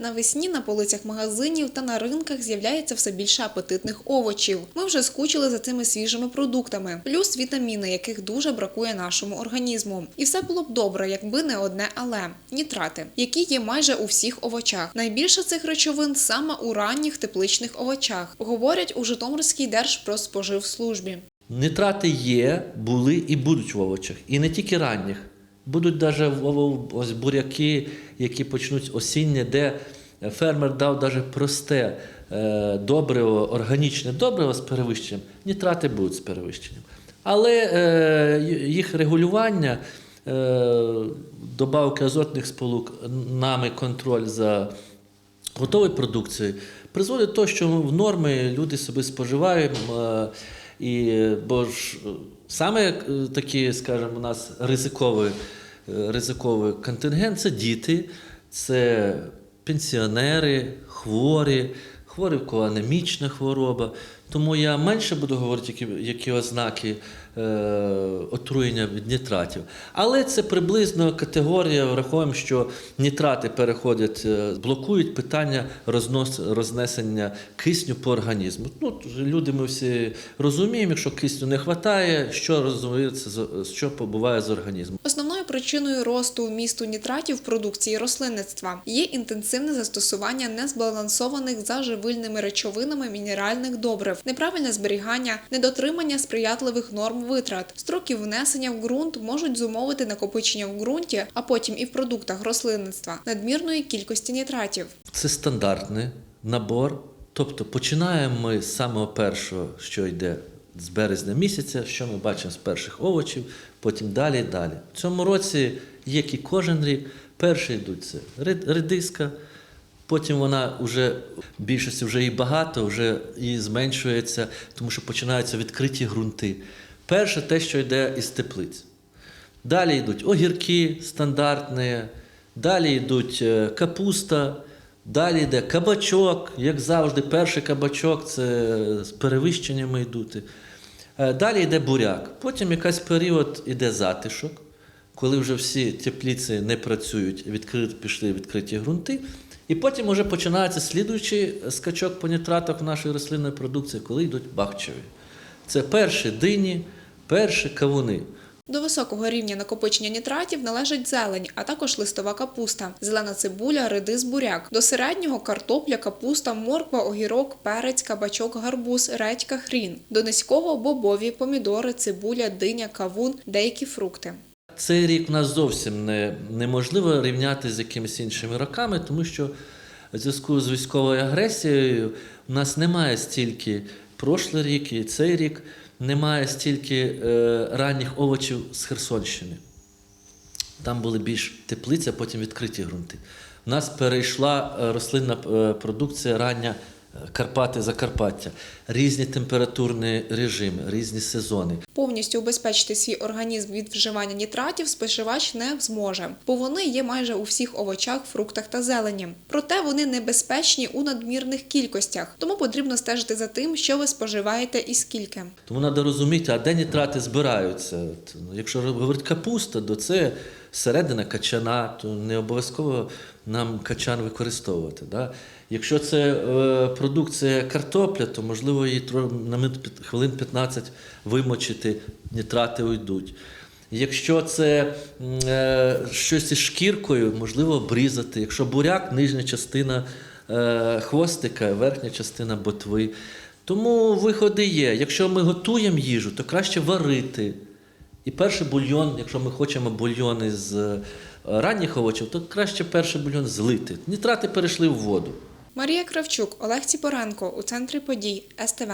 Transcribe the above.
Навесні на полицях магазинів та на ринках з'являється все більше апетитних овочів. Ми вже скучили за цими свіжими продуктами, плюс вітаміни, яких дуже бракує нашому організму. І все було б добре, якби не одне але нітрати, які є майже у всіх овочах. Найбільше цих речовин саме у ранніх тепличних овочах, говорять у Житомирській Держпродспоживслужбі. Нитрати є, були і будуть в овочах. І не тільки ранніх. Будуть навіть буряки, які почнуть осіннє, де фермер дав навіть просте е, добриво, органічне добриво з перевищенням, нітрати будуть з перевищенням. Але е, їх регулювання, е, добавки азотних сполук, нами контроль за готовою продукцією призводить до того, що в норми люди собі споживаємо. е, І, бо ж саме такі, скажімо, у нас ризиковий, е, ризиковий контингент це діти, це пенсіонери, хворі, хворі, в кого анемічна хвороба. Тому я менше буду говорити, які, які ознаки е, отруєння від нітратів. Але це приблизно категорія, враховуємо, що нітрати переходять, е, блокують питання рознос, рознесення кисню по організму. Ну, люди ми всі розуміємо, якщо кисню не вистачає, що розвивається, з- що побуває з організмом. Основною причиною росту вмісту нітратів в продукції рослинництва є інтенсивне застосування незбалансованих за живильними речовинами мінеральних добрив, неправильне зберігання, недотримання сприятливих норм витрат. Строки внесення в ґрунт можуть зумовити накопичення в ґрунті, а потім і в продуктах рослинництва надмірної кількості нітратів. Це стандартний набор. Тобто починаємо ми з самого першого, що йде з березня місяця, що ми бачимо з перших овочів, потім далі і далі. В цьому році, як і кожен рік, перші йдуть це ред- редиска, потім вона вже більшості вже і багато, вже і зменшується, тому що починаються відкриті ґрунти. Перше те, що йде із теплиць. Далі йдуть огірки стандартні, далі йдуть е, капуста, далі йде кабачок, як завжди, перший кабачок це з перевищеннями йдуть. Е, Далі йде буряк. Потім якийсь період йде затишок, коли вже всі тепліці не працюють, відкрит, пішли відкриті ґрунти. І потім вже починається слідуючий скачок по нітратах в нашій рослинної продукції, коли йдуть бахчеві. Це перші дині, перші кавуни. До високого рівня накопичення нітратів належить зелень, а також листова капуста, зелена цибуля, редис, буряк. До середнього картопля, капуста, морква, огірок, перець, кабачок, гарбуз, редька, хрін. До низького бобові, помідори, цибуля, диня, кавун, деякі фрукти. Цей рік у нас зовсім не, неможливо рівняти з якимись іншими роками, тому що в зв'язку з військовою агресією у нас немає стільки прошлий рік і цей рік немає стільки е, ранніх овочів з Херсонщини. Там були більш теплиці, а потім відкриті ґрунти. У нас перейшла е, рослинна е, продукція рання Карпати Закарпаття, різні температурні режими, різні сезони. Повністю убезпечити свій організм від вживання нітратів споживач не зможе, бо вони є майже у всіх овочах, фруктах та зелені. Проте вони небезпечні у надмірних кількостях, тому потрібно стежити за тим, що ви споживаєте і скільки. Тому треба розуміти, а де нітрати збираються. Ну, Якщо говорить капуста, то це середина качана, то не обов'язково нам качан використовувати. Да? Якщо це е, продукція картопля, то можливо її на хвилин 15 вимочити, нітрати уйдуть. Якщо це е, щось із шкіркою, можливо обрізати. Якщо буряк, нижня частина е, хвостика, верхня частина ботви. Тому виходи є. Якщо ми готуємо їжу, то краще варити. І перший бульйон, якщо ми хочемо бульйон із е, ранніх овочів, то краще перший бульйон злити. Нітрати перейшли в воду. Марія Кравчук, Олег Ціпоренко у центрі подій СТВ.